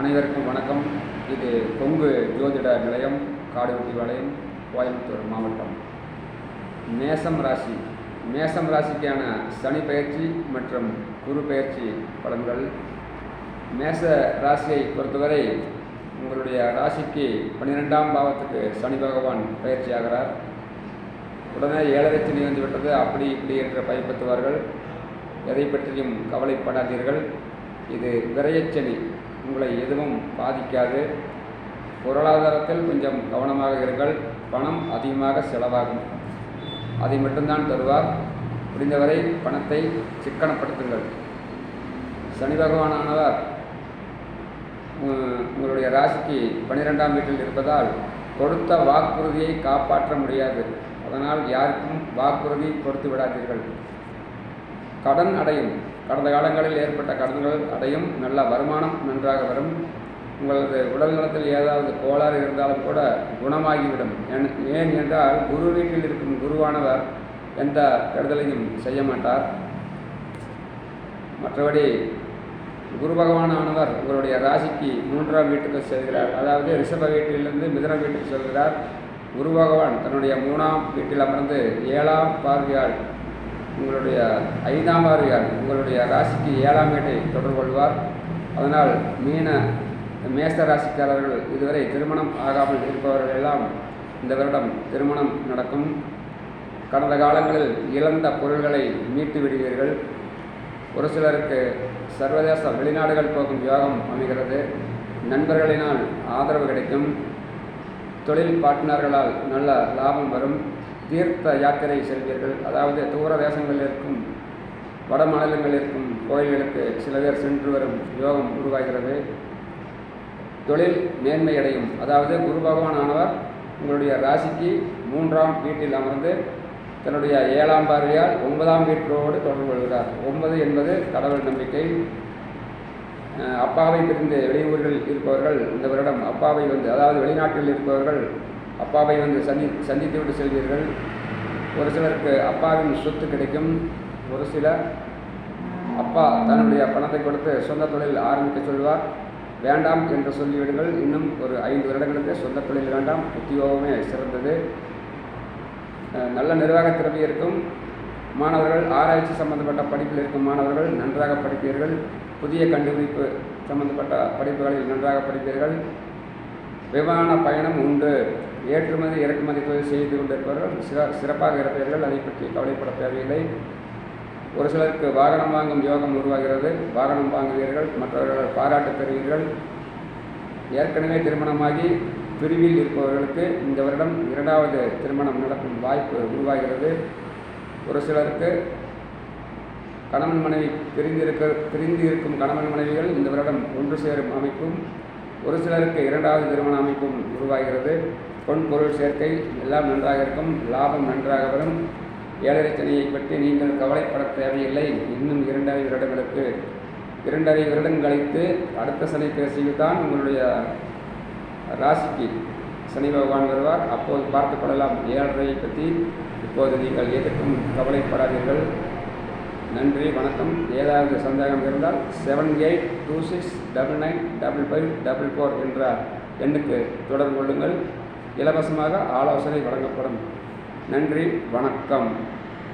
அனைவருக்கும் வணக்கம். இது கொங்கு ஜோதிட நிலையம் காடுவெட்டிபாளையம் கோயம்புத்தூர் மாவட்டம். மேசம் ராசி. மேசம் ராசிக்கான சனி பயிற்சி மற்றும் குரு பயிற்சி பலன்கள். மேச ராசியை பொறுத்தவரை உங்களுடைய ராசிக்கு பன்னிரெண்டாம் பாவத்துக்கு சனி பகவான் பயிற்சியாகிறார் உடனே ஏழரை சனி வந்து விட்டது அப்படி இப்படி என்று பயப்படுத்துவார்கள். எதை பற்றியும் கவலைப்படாதீர்கள். இது விரயச்சனி. உங்களை எதுவும் பாதிக்காது. பொருளாதாரத்தில் கொஞ்சம் கவனமாக இருங்கள். பணம் அதிகமாக செலவாகும். அதை மட்டும்தான் தருவார். முடிந்தவரை பணத்தை சிக்கனப்படுத்துங்கள். சனி பகவானானவர் உங்களுடைய ராசிக்கு பன்னிரெண்டாம் வீட்டில் இருப்பதால் கொடுத்த வாக்குறுதியை காப்பாற்ற முடியாது. அதனால் யாருக்கும் வாக்குறுதி கொடுத்து விடாதீர்கள். கடன் அடையும். கடந்த காலங்களில் ஏற்பட்ட கடன்கள் அடையும் நல்ல வருமானம் நன்றாக வரும். உங்களது உடல் நலத்தில் ஏதாவது கோளாறு இருந்தாலும் கூட குணமாகிவிடும். ஏன் ஏன் என்றால் குரு வீட்டில் இருக்கும் குருவானவர் எந்த கெடுதலையும் செய்ய மாட்டார். மற்றபடி குரு பகவானானவர் உங்களுடைய ராசிக்கு மூன்றாம் வீட்டுக்கு செல்கிறார். அதாவது ரிஷப வீட்டிலிருந்து மிதன வீட்டுக்கு செல்கிறார். குரு பகவான் தன்னுடைய மூணாம் வீட்டில் அமர்ந்து ஏழாம் பார்வையால் உங்களுடைய ஐந்தாம் பார்வையால் உங்களுடைய ராசிக்கு ஏழாம் வீட்டை தொடர்பு கொள்வார். அதனால் மீன மேச ராசிக்காரர்கள் இதுவரை திருமணம் ஆகாமல் இருப்பவர்கள் எல்லாம் இந்த வருடம் திருமணம் நடக்கும். கடந்த காலங்களில் இழந்த பொருள்களை மீட்டு விடுவீர்கள். ஒரு சிலருக்கு சர்வதேச வெளிநாடுகள் போகும் யோகம் அமைகிறது. நண்பர்களினால் ஆதரவு கிடைக்கும். தொழில் பாட்டினர்களால் நல்ல லாபம் வரும். தீர்த்த யாத்திரை செல்வீர்கள். அதாவது தூர தேசங்களில் இருக்கும் வட மாநிலங்களில் இருக்கும் கோயில்களுக்கு சில பேர் சென்று வரும் யோகம் உருவாகிறது. தொழில் மேன்மையடையும் அதாவது குரு பகவான் ஆனவர் உங்களுடைய ராசிக்கு மூன்றாம் வீட்டில் அமர்ந்து தன்னுடைய ஏழாம் பார்வையால் ஒன்பதாம் வீட்டோடு தொடர்பு கொள்கிறார். ஒன்பது என்பது கடவுள் நம்பிக்கை. அப்பாவை பிரிந்து வெளியூரில் இருப்பவர்கள் இந்த வருடம் அப்பாவை வந்து அதாவது வெளிநாட்டில் இருப்பவர்கள் அப்பாவை வந்து சந்தி சந்தித்து விட்டு செல்வீர்கள். ஒரு சிலருக்கு அப்பாவின் சொத்து கிடைக்கும். ஒரு சிலர் அப்பா தன்னுடைய பணத்தை கொடுத்து சொந்த தொழில் ஆரம்பிக்க சொல்வார். வேண்டாம் என்று சொல்லிவிடுங்கள். இன்னும் ஒரு ஐந்து வருடங்களுக்கு சொந்த தொழில் வேண்டாம். உத்தியோகமே சிறந்தது. நல்ல நிர்வாக திறமை இருக்கும். மாணவர்கள் ஆராய்ச்சி சம்பந்தப்பட்ட படிப்பில் இருக்கும் மாணவர்கள் நன்றாக படிப்பீர்கள். புதிய கண்டுபிடிப்பு சம்பந்தப்பட்ட படிப்புகளில் நன்றாக படிப்பீர்கள். விமான பயணம் உண்டு. ஏற்றுமதி இறக்குமதி தொழில் செய்து கொண்டிருப்பவர்கள் சிற சிறப்பாக இருப்பீர்கள். அதை பற்றி கவலைப்பட தேவையில்லை. ஒரு சிலருக்கு வாகனம் வாங்கும் யோகம் உருவாகிறது. வாகனம் வாங்குவீர்கள். மற்றவர்கள் பாராட்டு பெறுவீர்கள். ஏற்கனவே திருமணமாகி பிரிவில் இருப்பவர்களுக்கு இந்த வருடம் இரண்டாவது திருமணம் நடக்கும் வாய்ப்பு உருவாகிறது. ஒரு சிலருக்கு கணவன் மனைவி பிரிந்திருக்க பிரிந்து இருக்கும் கணவன் மனைவிகள் இந்த வருடம் ஒன்று சேரும் அமைப்பும் ஒரு சிலருக்கு இரண்டாவது திருமண அமைப்பும் உருவாகிறது. பொன் பொருள் சேர்க்கை எல்லாம் நன்றாக இருக்கும். லாபம் நன்றாக வரும். ஏழரை பற்றி நீங்கள் கவலைப்பட தேவையில்லை. இன்னும் இரண்டரை வருடங்களுக்கு இரண்டரை வருடம் கழித்து அடுத்த சனி பேசியில் தான் உங்களுடைய ராசிக்கு சனி பகவான் வருவார். அப்போது பார்த்து கொள்ளலாம். ஏழரை பற்றி இப்போது நீங்கள் எதற்கும் கவலைப்படாதீர்கள். நன்றி வணக்கம். ஏதாவது சந்தேகம் இருந்தால் seven eight two six double nine double five double four என்ற எண்ணுக்கு தொடர்பு கொள்ளுங்கள். இலவசமாக ஆலோசனை வழங்கப்படும். நன்றி வணக்கம்.